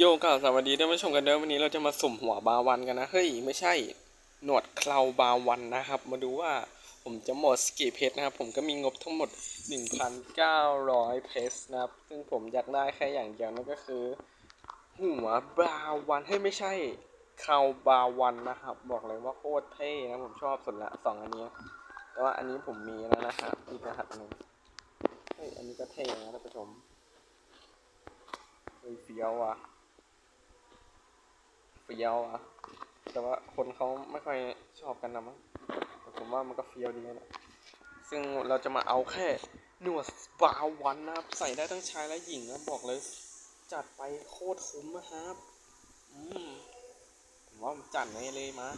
โยกับสวัสดีท่านผู้ชมกันเด้อวันนี้เราจะมาสุ่มหัวบาวันกันนะ เฮ้ย ไม่ใช่ หนวดเคราบาวันนะครับ มาดูว่าผมจะหมดสกี่เพชรนะครับ ผมก็มีงบทั้งหมด 1,900 เพชรนะครับ ซึ่งผมอยากได้แค่อย่างเดียวนั่นก็คือ หัวบาวันให้ยไม่ใช่เคราบาวันนะครับ บอกเลยว่าโคตรเท่นะผมชอบสุดละสองอันนี้แต่ว่าอันนี้ผมมีแล้วนะครับอีกรหัสหนึ่งเฮ้ยอันนี้ก็เท่นะท่านผู้ชมเฮ้ยเฟี้ยวอะ เฟี้ยวอะแต่ว่าคนเขาไม่ค่อยชอบกันนะมั้งแต่ผมว่ามันก็เฟี้ยวดีนะซึ่งเราจะมาเอาแค่หนวดบาวันนะครับ ใส่ได้ทั้งชายและหญิงนะบอกเลย จัดไปโคตรคุ้มนะครับ อืมผมว่ามันจัดให้เลยมา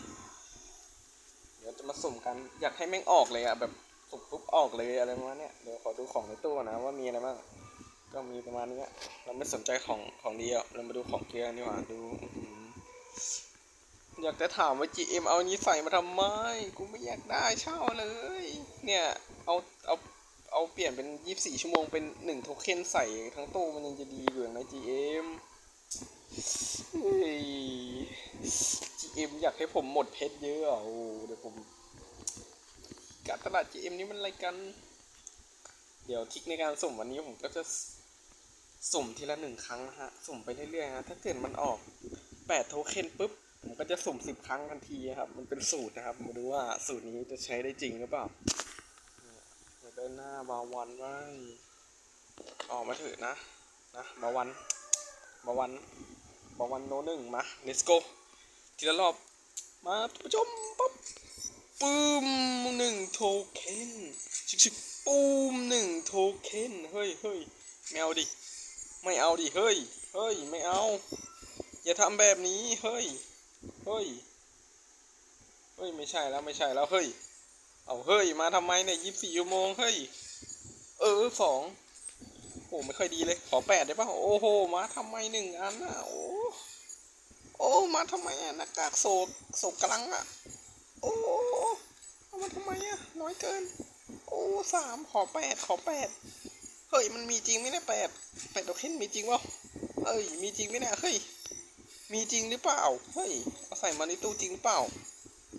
เดี๋ยวจะมาสุ่มกัน อยากให้แม่งออกเลยอะแบบสุ่มปุ๊บออกเลยอะไรประมาณเนี้ยเดี๋ยวขอดูของในตู้นะว่ามีอะไรบ้างก็มีประมาณนี้เราไม่สนใจของของดีอะเรามาดูของเกลือนี่หว่าดู อยากจะถามว่า GM เอานี้ใส่มาทำไม กูไม่อยากได้เช่าเลย เนี่ย เอา เอา เอาเปลี่ยนเป็น 24 ชั่วโมงเป็นหนึ่งโทเค็นใส่ทั้งตู้มันยังจะดีกว่านะ GM เฮ้ย GM อยากให้ผมหมดเพชรเยอะอะโอ้เดี๋ยวผม การตลาด GM นี่มันอะไรกัน เดี๋ยวทิกในการสุ่มวันนี้ผมก็จะสุ่มทีละหนึ่งครั้งนะฮะ สุ่มไปเรื่อยๆนะ ถ้าเกิดมันออก แปดโทเค็นปุ๊บ ผมก็จะสุ่มสิบครั้งทันทีครับ มันเป็นสูตรนะครับ มาดูว่าสูตรนี้จะใช้ได้จริงหรือเปล่าเดี๋ยวเดินหน้าบาวันไว้ออกมาเถอะนะ นะบาวันบาวันบาวันโนหนึ่งมา let's go ทีละรอบ มาท่านผู้ชมปั๊บปื้มหนึ่งโทเค็นชิกชิกปูมหนึ่งโทเค็นเฮ้ยเฮ้ยไม่เอาดิ ไม่เอาดิ เฮ้ย เฮ้ย ไม่เอา อย่าทำแบบนี้เฮ้ยเฮ้ยเฮ้ยไม่ใช่แล้วไม่ใช่แล้วเฮ้ยเอาเฮ้ยมาทำไมเนี่ยยี่สิบสี่ชั่วโมงเฮ้ยเออสองโอ้ไม่ค่อยดีเลยขอแปดได้ปะโอ้โหมาทำไมหนึ่งอันน่ะโอ้โอ้มาทำไมอะหน้ากากโศกโศกกลังอะโอ้เอามาทำไมอะน้อยเกิน โอ้สามขอแปดขอแปดเฮ้ยมันมีจริงไหมเนี่ยแปดแปดโทเค็นมีจริงวะเอ้ยมีจริงไหมเนี่ยเฮ้ย มีจริงหรือเปล่า เฮ้ยเอาใส่มาในตู้จริงหรือเปล่า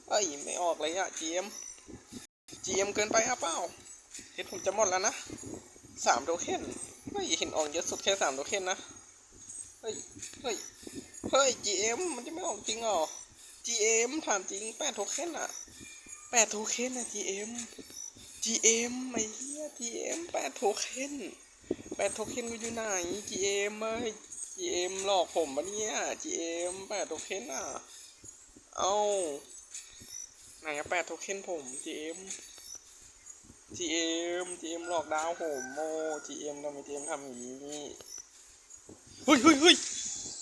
เอ้ย ไม่ออกเลยอะ GM GM เกินไปอะเปล่าเห็นผมจะหมดแล้วนะสามโทเค็นเฮ้ยเห็นออกเยอะสุดแค่สามโทเค็นนะ เฮ้ย เฮ้ย เฮ้ย GM มันจะไม่ออกจริงหรอ GM ถามจริงแปดโทเค็นอะแปดโทเค็นอะ GM GM ไอ้เหี้ย GM แปดโทเค็นแปดโทเค็นกูอยู่ไหน GM เอ้ย GM หลอกผมปะเนี่ย GM แปดโทเค็นอะ เอาไหนอะแปดโทเค็นผม GM GM GM หลอกดาวผมโม GM ทำไม GM ทำอย่างนี้เฮ้ยเฮ้ยเฮ้ย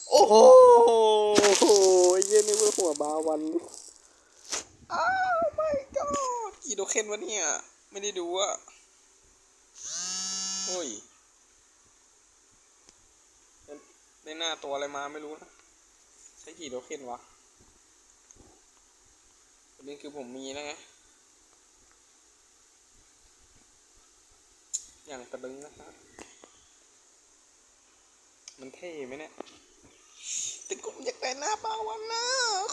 โอ้โหเย็นนี่เมื่อหัวบาวันอ้าวไม่ก็กี่โทเค็นวะเนี่ย ไม่ได้ดูอะเฮ้ย ได้หน้าตัวอะไรมาไม่รู้นะ ใช้กี่โทเค็นวะประเด็นคือผมมีนะไง อย่างกระดึงนะครับมันเท่ไหมเนี่ยแต่กูอยากได้หน้าปาวันนะ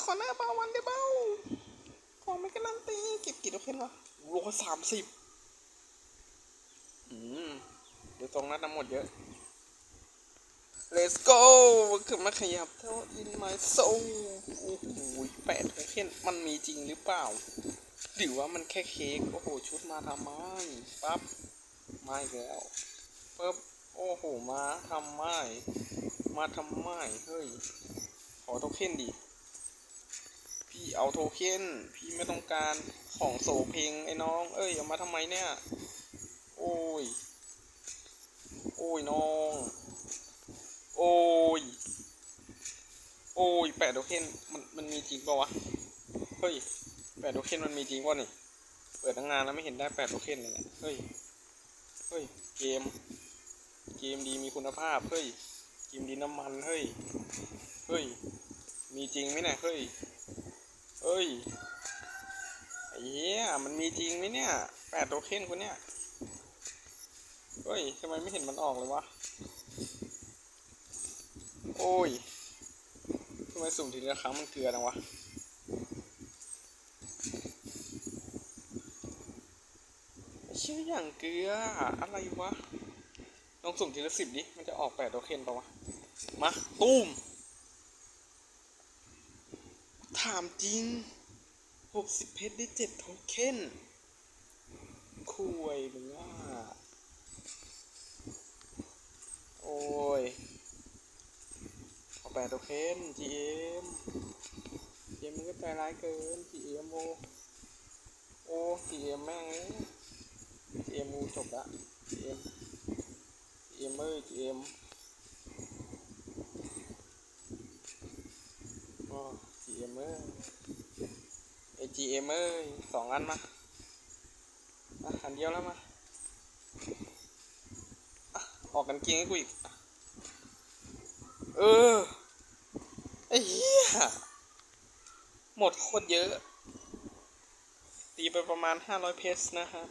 ขอหน้าปาวันได้เบ้า ขอไม่การันตีเก็บกี่โทเค็นวะร้อยสามสิบอืม เดี๋ยวตรงนั้นน้ำหมดเยอะ Let's go ขึ้นมาขยับเท่า in my soul โอ้โหแปดโทเค็นมันมีจริงหรือเปล่า หรือว่ามันแค่เค้ก โอ้โห ชุดมาทำไมปั๊บมาอีกแล้วปั๊บโอ้โห มาทำไมมาทำไมเฮ้ย ขอโทเค็นดิ พี่เอาโทเค็นพี่ไม่ต้องการของโสเพลงไอ้น้อง เอ้ยเอามาทำไมเนี่ย โอ้ย โอ้ยน้อง โอ้ย โอ้ยแปดโทเค็นมันมันมีจริงป่าวะ เฮ้ยแปดโทเค็นมันมีจริงป่ะนี่ เปิดตั้งนานแล้วไม่เห็นได้แปดโทเค็นเลยเนี่ยเฮ้ย เฮ้ย เกม เกมดีมีคุณภาพ เฮ้ย เกมดีน้ำมัน เฮ้ย เฮ้ย มีจริงไหมเนี่ย เฮ้ย เฮ้ยไอ้เหี้ยมันมีจริงไหมเนี่ยแปดโทเค็นคนเนี่ย เฮ้ยทำไมไม่เห็นมันออกเลยวะ โอ้ยทำไมสุ่มทีละครั้งมันเกลือจังวะเชื่ออย่างเกลืออะไรวะลองสุ่มทีละสิบดิมันจะออกแปดโทเค็นปะวะ มาตูมถามจริงหกสิบเพชรได้เจ็ดโทเค็นคุยมึงว่า โอ้ย แปดโทเค็น GM GM มึงก็ใจร้ายเกิน GM โอโอ้ GM แม่งเอ้ย GM มูจบละ GM GM เอ้ย GM อ๋อ GM เอ้ยไอ GM เอ้ยสองอันมาอะอันเดียวแล้วมาออกกันเกียงให้กูอีก เออ เหี้ย หมดโคตรเยอะ ตีไปประมาณ 500 เพชรนะฮะ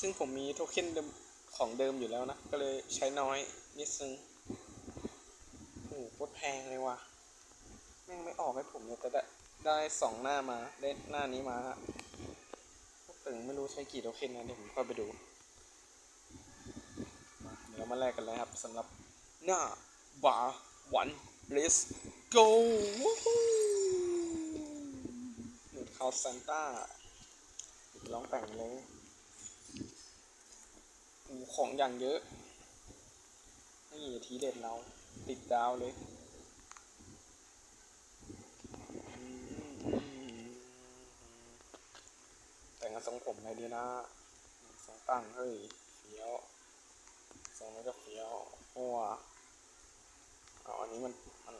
ซึ่งผมมีโทเค็นเดิมของเดิมอยู่แล้วนะ ก็เลยใช้น้อยนิดนึงโอ้โหโคตรแพงเลยว่ะ แม่งไม่ออกให้ผมเลยแต่ได้ได้สองหน้ามา ได้หน้านี้มาพวกตึงไม่รู้ใช้กี่โทเค็นนะเดี๋ยวผมค่อยไปดูมาเดี๋ยวมาแลกกันเลยครับสำหรับหน้าบาร์วัน let's go หนุดคาซานต้าลองแต่งเลยโอ้ของอย่างเยอะ นี่ทีเด็ดเรา ติดดาวเลยแต่งกับทรงผมไงดีนะทรงตั้งเฮ้ยเฟี้ยวทรงนี้ก็เฟี้ยวโอ้วเอาอันนี้มันมัน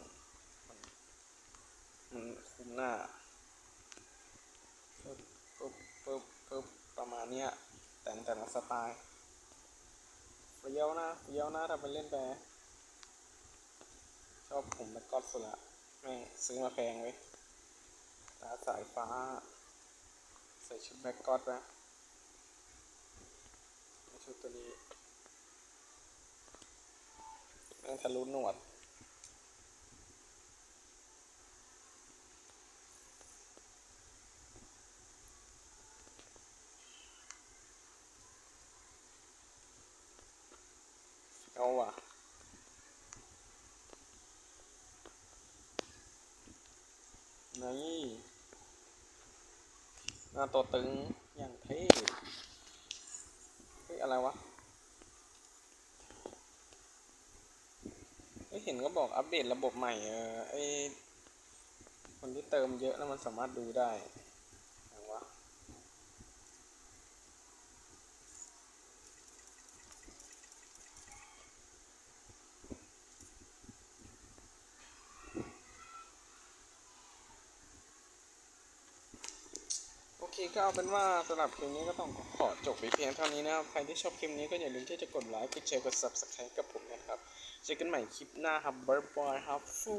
มันคุมหน้าปึ๊บปึ๊บปึ๊บปึ๊บประมาณเนี้ยแต่งแต่ละสไตล์เฟี้ยวนะเฟี้ยวนะถ้าเป็นเล่นแปรชอบผมแบ็กกอดสุดละแม่งซื้อมาแพงเว้ยตาสายฟ้า ใส่ชุดแบ็กกอดไปชุดตัวนี้แม่งทะลุหนวด ว่ะ นี่หน้าตัวตึง อย่างเท่เฮ้ย อะไรวะ เฮ้ย เห็นก็บอกอัปเดตระบบใหม่ เออไอคนที่เติมเยอะแล้วมันสามารถดูได้ไหนวะ โอ เคก็เอาเป็นว่าสำหรับคลิปนี้ก็ต้องขอจบไปเพียงเท่านี้นะครับ ใครที่ชอบคลิปนี้ก็อย่าลืมที่จะกดไลค์ กดแชร์ กด subscribe กับผมนะครับ เจอกันใหม่คลิปหน้าครับบ๊ายบายครับฟู